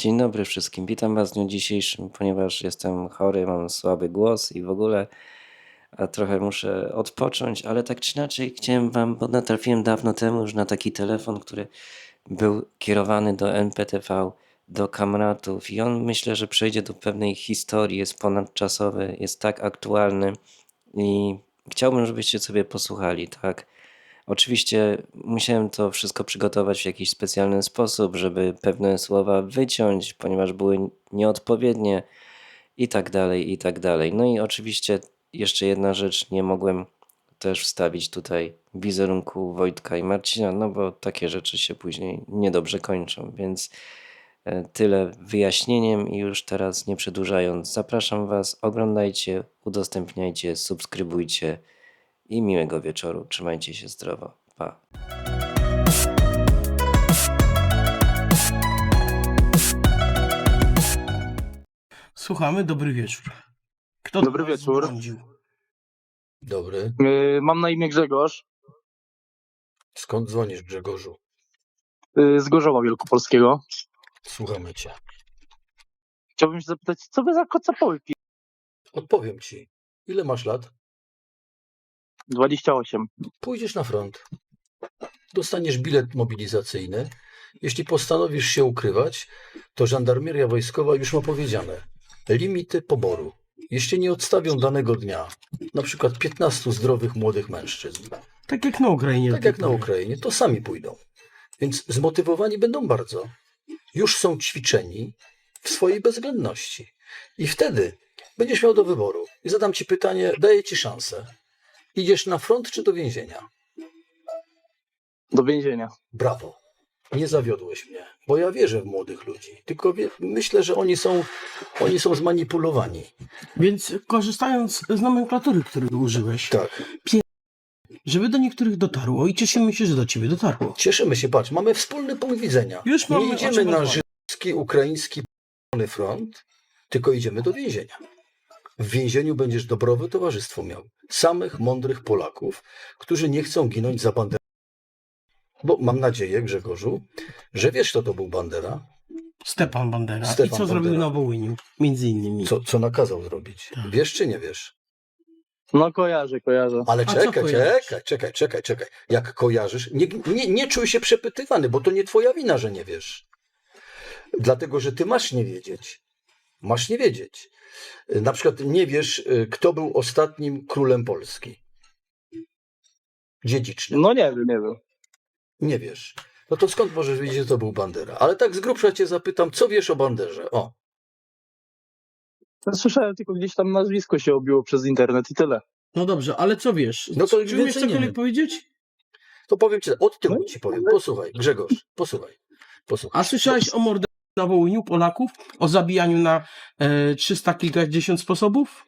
Dzień dobry wszystkim. Witam Was w dniu dzisiejszym, ponieważ jestem chory, mam słaby głos i w ogóle a trochę muszę odpocząć, ale tak czy inaczej chciałem Wam, bo natrafiłem dawno temu już na taki telefon, który był kierowany do NPTV, do kamratów i on myślę, że przejdzie do pewnej historii, jest ponadczasowy, jest tak aktualny i chciałbym, żebyście sobie posłuchali, tak? Oczywiście musiałem to wszystko przygotować w jakiś specjalny sposób, żeby pewne słowa wyciąć, ponieważ były nieodpowiednie i tak dalej, i tak dalej. No i oczywiście jeszcze jedna rzecz, nie mogłem też wstawić tutaj wizerunku Wojtka i Marcina, no bo takie rzeczy się później niedobrze kończą, więc e, tyle wyjaśnieniem i już teraz nie przedłużając, zapraszam Was, oglądajcie, udostępniajcie, subskrybujcie i miłego wieczoru. Trzymajcie się zdrowo. Pa. Słuchamy, dobry wieczór. Kto Dobry wieczór. dzwonił? Dobry. Y, Mam na imię Grzegorz Skąd dzwonisz, Grzegorzu? y, z Gorzowa Wielkopolskiego. Słuchamy cię. Chciałbym się zapytać, co wy za kocapoły pi... Odpowiem ci. Ile masz lat? 28. Pójdziesz na front. Dostaniesz bilet mobilizacyjny. Jeśli postanowisz się ukrywać, to żandarmeria wojskowa już ma powiedziane. Limity poboru. Jeśli nie odstawią danego dnia, na przykład 15 zdrowych młodych mężczyzn, Tak jak na Ukrainie. tak jak na Ukrainie, to sami pójdą. Więc zmotywowani będą bardzo. Już są ćwiczeni w swojej bezwzględności. I wtedy będziesz miał do wyboru. I zadam ci pytanie, daję ci szansę. Idziesz na front czy do więzienia? Do więzienia. Brawo. Nie zawiodłeś mnie, bo ja wierzę w młodych ludzi. Tylko wie, myślę, że oni są, oni są zmanipulowani. Więc korzystając z nomenklatury, której użyłeś, Tak. żeby do niektórych dotarło i cieszymy się, że do ciebie dotarło. Cieszymy się, patrz, mamy wspólny punkt widzenia. Już mamy Nie o idziemy czym na rozmawiać. żydowski, ukraiński p***ny front, tylko idziemy do więzienia. W więzieniu będziesz dobrowe towarzystwo miał. Samych mądrych Polaków, którzy nie chcą ginąć za Banderę. Bo mam nadzieję, Grzegorzu, że wiesz, kto to był Bandera, Stepan Bandera. Stefan I co zrobił Bandera. na Wołyniu? Między innymi. co, co nakazał zrobić. Tak. Wiesz czy nie wiesz? No kojarzę, kojarzę. Ale czekaj, czekaj, czekaj, czekaj, czekaj. Jak kojarzysz, nie, nie, nie czuj się przepytywany, bo to nie twoja wina, że nie wiesz. Dlatego, że ty masz nie wiedzieć. Masz nie wiedzieć. Na przykład nie wiesz, y, kto był ostatnim królem Polski. Dziedzicznym. No nie wiem, nie wiem. Nie wiesz. No to skąd możesz wiedzieć, że to był Bandera? Ale tak z grubsza cię zapytam, co wiesz o Banderze? O, Słyszałem tylko gdzieś tam nazwisko się obiło przez internet i tyle. No dobrze, ale co wiesz? No to Czy umiesz cokolwiek powiedzieć? to powiem ci, od tyłu No ci powiem. Posłuchaj, Grzegorz, posłuchaj. posłuchaj. A słyszałeś o morderstwie na Wołyniu Polaków? O zabijaniu na e, 300 kilkadziesiąt sposobów?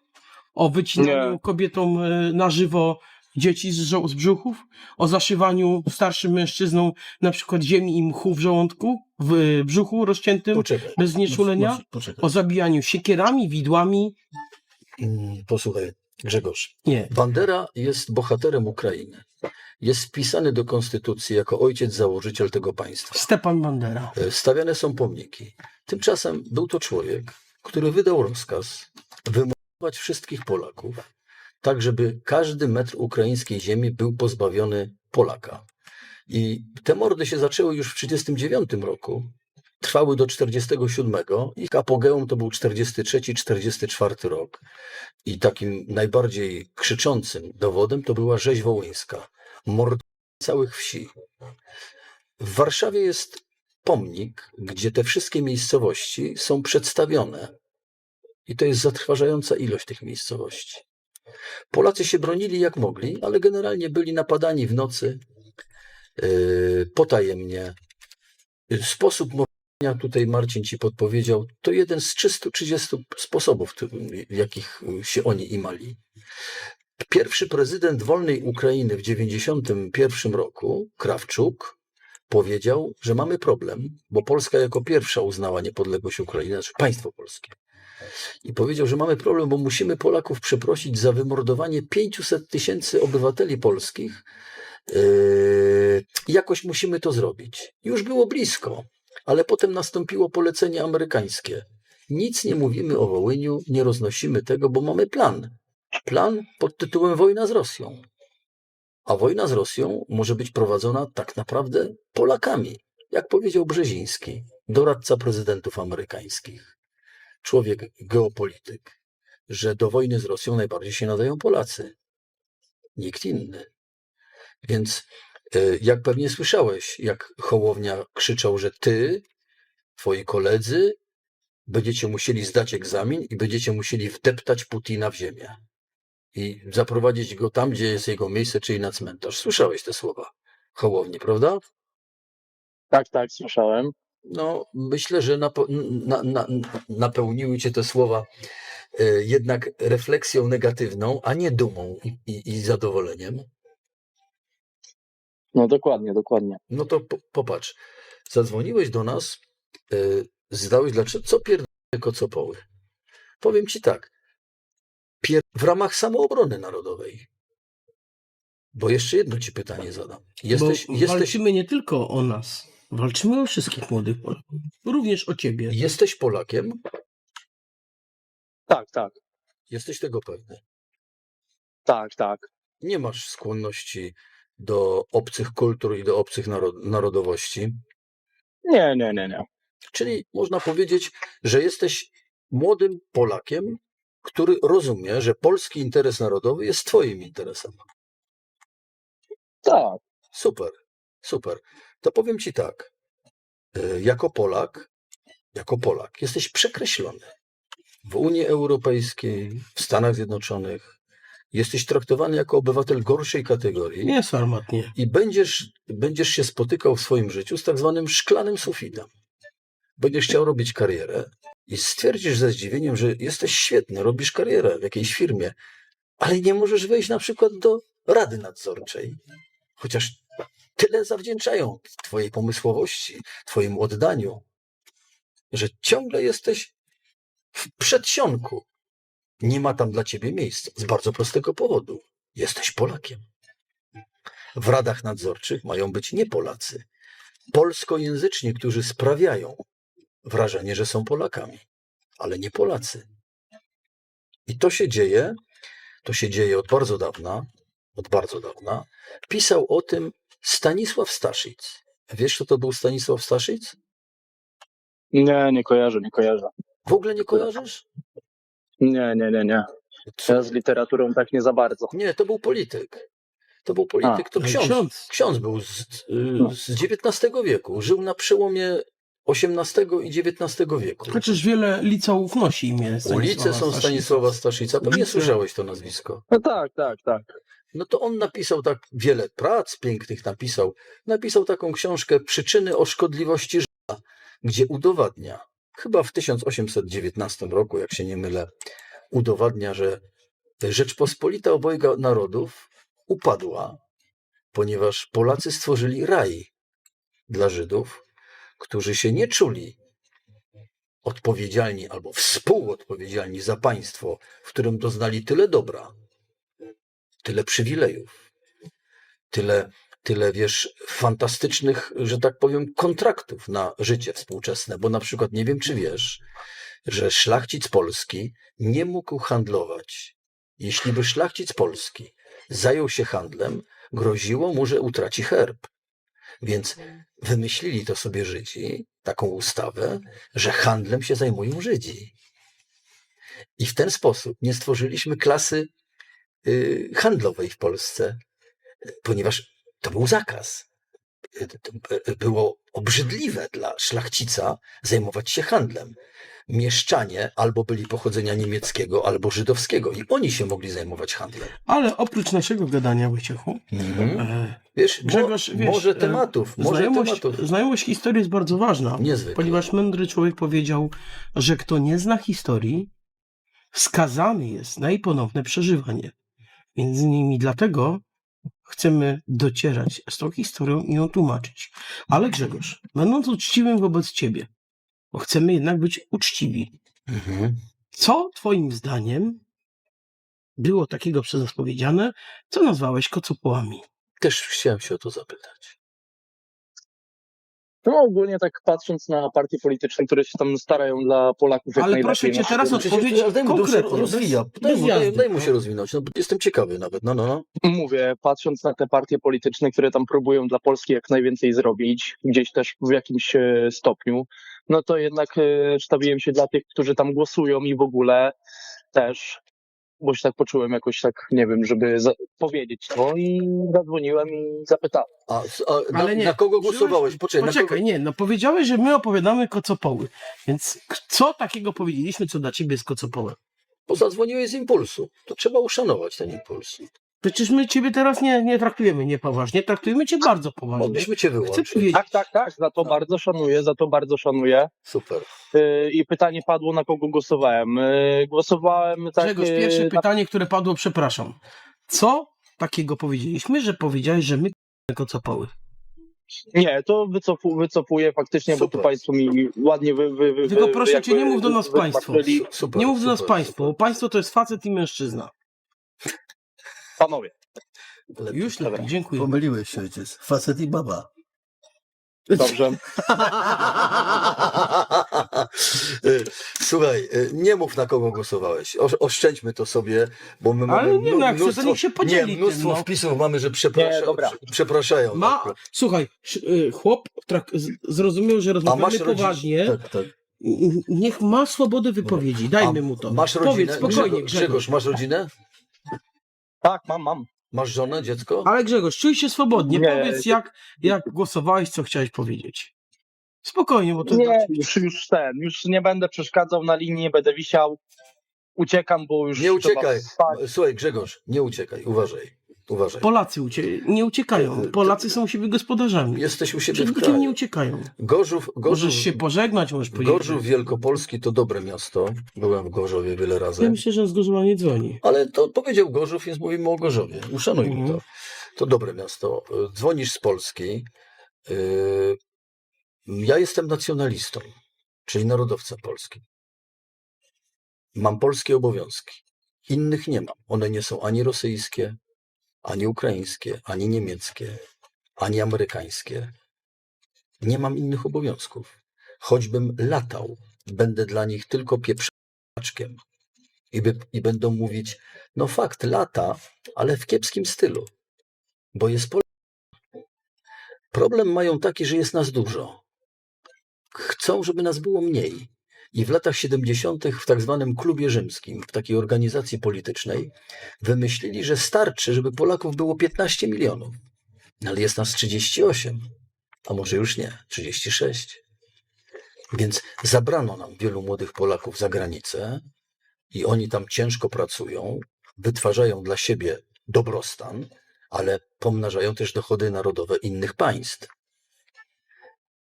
O wycinaniu Nie. kobietom e, na żywo dzieci z, z brzuchów? O zaszywaniu starszym mężczyznom na przykład ziemi i mchu w żołądku, w e, brzuchu rozciętym, Poczekaj. bez znieczulenia? Poczekaj. O zabijaniu siekierami, widłami? Mm, Posłuchaj, Grzegorz. Nie. Bandera jest bohaterem Ukrainy. Jest wpisany do konstytucji jako ojciec założyciel tego państwa. Stepan Bandera. E, Stawiane są pomniki. Tymczasem był to człowiek, który wydał rozkaz wymordować wszystkich Polaków, tak żeby każdy metr ukraińskiej ziemi był pozbawiony Polaka. I te mordy się zaczęły już w 1939 roku, trwały do 1947. Ich apogeum to był 43-44 rok. I takim najbardziej krzyczącym dowodem to była rzeź wołyńska. Mord całych wsi. W Warszawie jest pomnik, gdzie te wszystkie miejscowości są przedstawione. I to jest zatrważająca ilość tych miejscowości. Polacy się bronili jak mogli, ale generalnie byli napadani w nocy, yy, potajemnie. Sposób mordowania, tutaj Marcin ci podpowiedział, to jeden z 330 sposobów, w jakich się oni imali. Pierwszy prezydent wolnej Ukrainy w 1991 roku, Krawczuk, powiedział, że mamy problem, bo Polska jako pierwsza uznała niepodległość Ukrainy, znaczy państwo polskie. I powiedział, że mamy problem, bo musimy Polaków przeprosić za wymordowanie 500 tysięcy obywateli polskich. Yy, jakoś musimy to zrobić. Już było blisko. Ale potem nastąpiło polecenie amerykańskie. Nic nie mówimy o Wołyniu, nie roznosimy tego, bo mamy plan. Plan pod tytułem Wojna z Rosją. A wojna z Rosją może być prowadzona tak naprawdę Polakami, jak powiedział Brzeziński, doradca prezydentów amerykańskich, człowiek geopolityk, że do wojny z Rosją najbardziej się nadają Polacy, nikt inny. Więc jak pewnie słyszałeś, jak Hołownia krzyczał, że ty, twoi koledzy, będziecie musieli zdać egzamin i będziecie musieli wdeptać Putina w ziemię i zaprowadzić go tam, gdzie jest jego miejsce, czyli na cmentarz. Słyszałeś te słowa Hołowni, prawda? Tak, tak, słyszałem. No, myślę, że napo- na, na, napełniły cię te słowa e, jednak refleksją negatywną, a nie dumą i, i, i zadowoleniem. No dokładnie, dokładnie. No to po, popatrz, zadzwoniłeś do nas, yy, zdałeś dlaczego, co pierdolę kocopoły. Powiem ci tak, pier- w ramach samoobrony narodowej. Bo jeszcze jedno ci pytanie zadam. Jesteś, Bo jesteś, walczymy nie tylko o nas, walczymy o wszystkich młodych Polaków. Również o ciebie. jesteś Polakiem? Tak, tak, Jesteś tego pewny. tak, tak. Nie masz skłonności do obcych kultur i do obcych narod- narodowości. Nie, nie, nie, nie. Czyli można powiedzieć, że jesteś młodym Polakiem, który rozumie, że polski interes narodowy jest twoim interesem. Tak. Super, super. To powiem ci tak. e, Jako Polak, jako Polak, jesteś przekreślony. W Unii Europejskiej, w Stanach Zjednoczonych, jesteś traktowany jako obywatel gorszej kategorii Nie jest armatnie. i będziesz, będziesz się spotykał w swoim życiu z tak zwanym szklanym sufitem. Będziesz chciał robić karierę i stwierdzisz ze zdziwieniem, że jesteś świetny, robisz karierę w jakiejś firmie, ale nie możesz wejść na przykład do rady nadzorczej. Chociaż tyle zawdzięczają Twojej pomysłowości, Twojemu oddaniu, że ciągle jesteś w przedsionku. Nie ma tam dla Ciebie miejsca z bardzo prostego powodu. Jesteś Polakiem. W radach nadzorczych mają być nie Polacy, polskojęzyczni, którzy sprawiają wrażenie, że są Polakami, ale nie Polacy. I to się dzieje, to się dzieje od bardzo dawna, od bardzo dawna. Pisał o tym Stanisław Staszic. Wiesz, kto to był Stanisław Staszic? Nie, nie kojarzę, nie kojarzę. W ogóle nie kojarzysz? Nie, nie, nie, nie. Ja z literaturą tak nie za bardzo. Nie, to był polityk. To był polityk, to Ale ksiądz. ksiądz. Ksiądz był z, No. z XIX wieku. Żył na przełomie XVIII i XIX wieku. Chociaż wiele liceów nosi imię Stanisława Ulice są. Stanisława Staszica. Pewnie słyszałeś to nazwisko. No tak, tak, tak. No to on napisał tak wiele prac pięknych napisał. Napisał taką książkę Przyczyny o szkodliwości życia, gdzie udowadnia, chyba w 1819 roku, jak się nie mylę, udowadnia, że Rzeczpospolita obojga narodów upadła, ponieważ Polacy stworzyli raj dla Żydów, którzy się nie czuli odpowiedzialni albo współodpowiedzialni za państwo, w którym doznali tyle dobra, tyle przywilejów, tyle, tyle, wiesz, fantastycznych, że tak powiem, kontraktów na życie współczesne. Bo na przykład nie wiem, czy wiesz, że szlachcic polski nie mógł handlować. Jeśli by szlachcic polski zajął się handlem, groziło mu, że utraci herb. Więc wymyślili to sobie Żydzi, taką ustawę, że handlem się zajmują Żydzi. I w ten sposób nie stworzyliśmy klasy y, handlowej w Polsce, ponieważ to był zakaz. Y, to b- Było obrzydliwe dla szlachcica zajmować się handlem. Mieszczanie albo byli pochodzenia niemieckiego, albo żydowskiego i oni się mogli zajmować handlem. Ale oprócz naszego gadania, Wojciechu, e, Wiesz, Grzegorz, mo, wiesz, może e, tematów, może znajomość, tematów. znajomość historii jest bardzo ważna, Niezwykle. ponieważ mądry człowiek powiedział, że kto nie zna historii, skazany jest na jej ponowne przeżywanie. Między innymi dlatego chcemy docierać z tą historią i ją tłumaczyć. Ale Grzegorz, będąc uczciwym wobec ciebie, bo chcemy jednak być uczciwi, Mhm. co twoim zdaniem było takiego przez nas powiedziane, co nazwałeś kocopołami? Też chciałem się o to zapytać. No ogólnie tak patrząc na partie polityczne, które się tam starają dla Polaków jak Ale najlepiej. proszę cię teraz to- od- Odpowiedź Ale daj mu, to się konkretnie, rozwija. bez- Daj bez mu, daj, jazdy. daj mu się rozwinąć. No, bo jestem ciekawy nawet. No, no, no. Mówię, patrząc na te partie polityczne, które tam próbują dla Polski jak najwięcej zrobić, gdzieś też w jakimś e, stopniu, no to jednak e, stawiłem się dla tych, którzy tam głosują i w ogóle też, bo się tak poczułem jakoś tak, nie wiem, żeby za- powiedzieć to i zadzwoniłem i zapytałem. A, s- a na, Ale nie. na kogo głosowałeś? Poczekaj, na kogo... Poczekaj, nie, no powiedziałeś, że my opowiadamy kocopoły. Więc k- co takiego powiedzieliśmy, co dla ciebie jest kocopołem? Bo zadzwoniłeś z impulsu. To trzeba uszanować ten impuls. Przecież my ciebie teraz nie, nie traktujemy niepoważnie, traktujemy cię bardzo poważnie. Mogliśmy cię Chcę wyłączyć. powiedzieć, Tak, tak, tak, za to bardzo szanuję, za to bardzo szanuję. Super. E, I pytanie padło, na kogo głosowałem. E, Głosowałem tak... Grzegorz, pierwsze na pytanie, które padło, przepraszam. Co takiego powiedzieliśmy, że powiedziałeś, że my k***y kocopoły? Nie, to wycofu, wycofuję faktycznie, bo Super. tu Państwo mi ładnie wy, wy, wy, Tylko wy, proszę jakby cię, nie mów do nas państwo. wytłumaczyli. Su- super Nie mów do nas super, państwo, bo państwo to jest facet i mężczyzna. Panowie. Już lepiej, dziękuję. Pomyliłeś się ojciec. Facet i baba. dobrze. Słuchaj, y, nie mów na kogo głosowałeś. O, oszczędźmy to sobie, bo my Ale mamy nie, no, jak chce, to niech się podzieli nie, mnóstwo tym, no. wpisów mamy, że przeprasza, Nie, dobra. prze- przepraszają. Ma, tak. słuchaj, sz- y, chłop trak- z- zrozumiał, że rozmawiamy masz rodzinę? poważnie. Tak, tak. N- Niech ma swobodę wypowiedzi, dajmy mu to. Masz rodzinę? Powiedz spokojnie, Grzegorz. Grzegorz, masz rodzinę? Tak, mam, mam. Masz żonę, dziecko? Ale Grzegorz, czuj się swobodnie. Nie. Powiedz, jak, jak głosowałeś, co chciałeś powiedzieć. Spokojnie, bo to Nie, już, już ten, już nie będę przeszkadzał na linii, nie będę wisiał. Uciekam, bo już Nie trzeba uciekaj. spać. Słuchaj, Grzegorz, nie uciekaj. Uważaj. Uważaj. Polacy ucie- nie uciekają. Polacy są u siebie gospodarzami. Jesteś u siebie Przed w nikim nie kraju. uciekają. Gorzów, Gorzów, Możesz się pożegnać, możesz powiedzieć. Gorzów Wielkopolski to dobre miasto. Byłem w Gorzowie wiele razy. Ja myślę, że z Gorzowa nie dzwoni. Ale to powiedział Gorzów, więc mówimy o Gorzowie. Uszanujmy Mhm. to. To dobre miasto. Y, Dzwonisz z Polski. Y, Ja jestem nacjonalistą, czyli narodowcem polskim. Mam polskie obowiązki. Innych nie mam. One nie są ani rosyjskie, ani ukraińskie, ani niemieckie, ani amerykańskie. Nie mam innych obowiązków. Choćbym latał, będę dla nich tylko pieprzaczkiem. I, by, I będą mówić, no fakt, lata, ale w kiepskim stylu, bo jest Pol- Problem mają taki, że jest nas dużo. Chcą, żeby nas było mniej. I w latach 70. w tak zwanym klubie rzymskim, w takiej organizacji politycznej, wymyślili, że starczy, żeby Polaków było 15 milionów. No, Ale jest nas 38, a może już nie, 36. Więc zabrano nam wielu młodych Polaków za granicę i oni tam ciężko pracują, wytwarzają dla siebie dobrostan, ale pomnażają też dochody narodowe innych państw.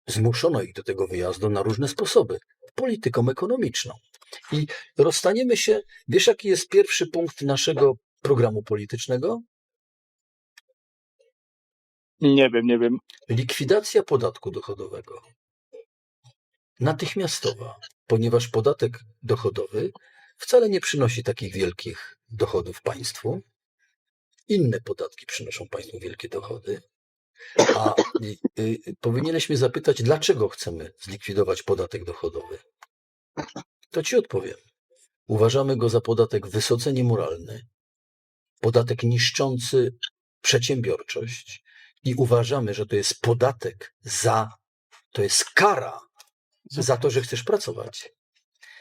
Zmuszono ich do tego wyjazdu na różne sposoby polityką ekonomiczną. I rozstaniemy się. Wiesz, jaki jest pierwszy punkt naszego programu politycznego? Nie wiem, nie wiem. Likwidacja podatku dochodowego. Natychmiastowa, ponieważ podatek dochodowy wcale nie przynosi takich wielkich dochodów państwu. Inne podatki przynoszą państwu wielkie dochody. A y, y, powinieneś mnie zapytać, dlaczego chcemy zlikwidować podatek dochodowy? To ci odpowiem. Uważamy go za podatek wysoce niemoralny, podatek niszczący przedsiębiorczość i uważamy, że to jest podatek za, to jest kara za to, że chcesz pracować.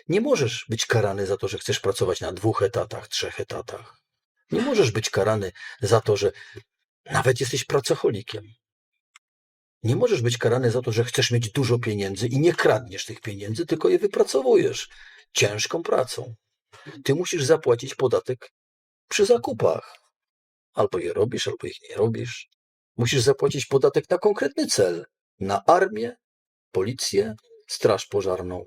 Nie możesz być karany za to, że chcesz pracować na dwóch etatach, trzech etatach. Nie możesz być karany za to, że nawet jesteś pracocholikiem. Nie możesz być karany za to, że chcesz mieć dużo pieniędzy i nie kradniesz tych pieniędzy, tylko je wypracowujesz ciężką pracą. Ty musisz zapłacić podatek przy zakupach. Albo je robisz, albo ich nie robisz. Musisz zapłacić podatek na konkretny cel. Na armię, policję, straż pożarną,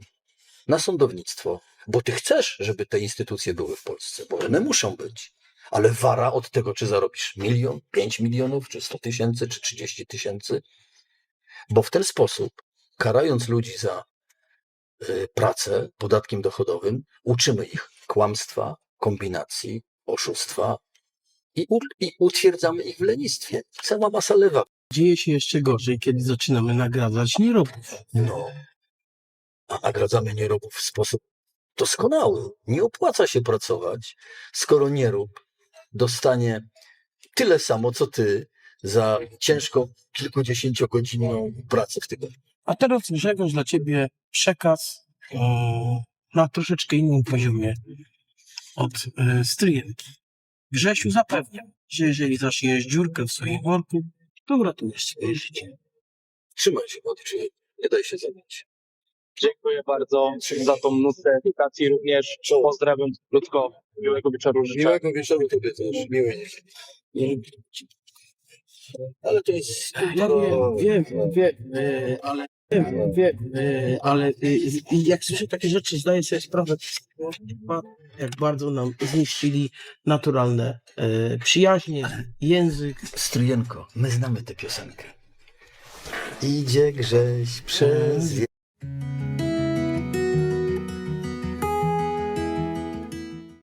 na sądownictwo. Bo ty chcesz, żeby te instytucje były w Polsce, bo one muszą być. Ale wara od tego, czy zarobisz milion, pięć milionów, czy sto tysięcy, czy trzydzieści tysięcy. Bo w ten sposób, karając ludzi za y, pracę podatkiem dochodowym, uczymy ich kłamstwa, kombinacji, oszustwa i, u, i utwierdzamy ich w lenistwie. Cała masa lewa Dzieje się jeszcze gorzej, kiedy zaczynamy nagradzać nierobów. No. A nagradzamy nierobów w sposób doskonały. Nie opłaca się pracować, skoro nierób dostanie tyle samo, co ty za ciężko kilkudziesięciogodzinną pracę w tygodniu. A teraz Grzegorz dla ciebie przekaz e, na troszeczkę innym poziomie od e, stryjenki. Grzesiu zapewniam, że jeżeli zaczniesz dziurkę w swoim worku, to uratujesz swoje życie. Trzymaj się, młody człowiek. Nie daj się zabić. Dziękuję bardzo za tą nutę edukacji również. Pozdrawiam krótko. Miłego wieczoru życzę. Miłego wieczoru tobie też. Miłej. Ale to jest... Ja wiem, wiem, wiem, e, ale wiem, wiem, e, ale e, jak słyszę takie rzeczy, zdaję sobie sprawę, jak bardzo nam zniszczyli naturalne e, przyjaźnie, język. Stryjenko, my znamy tę piosenkę. Idzie Grześ przez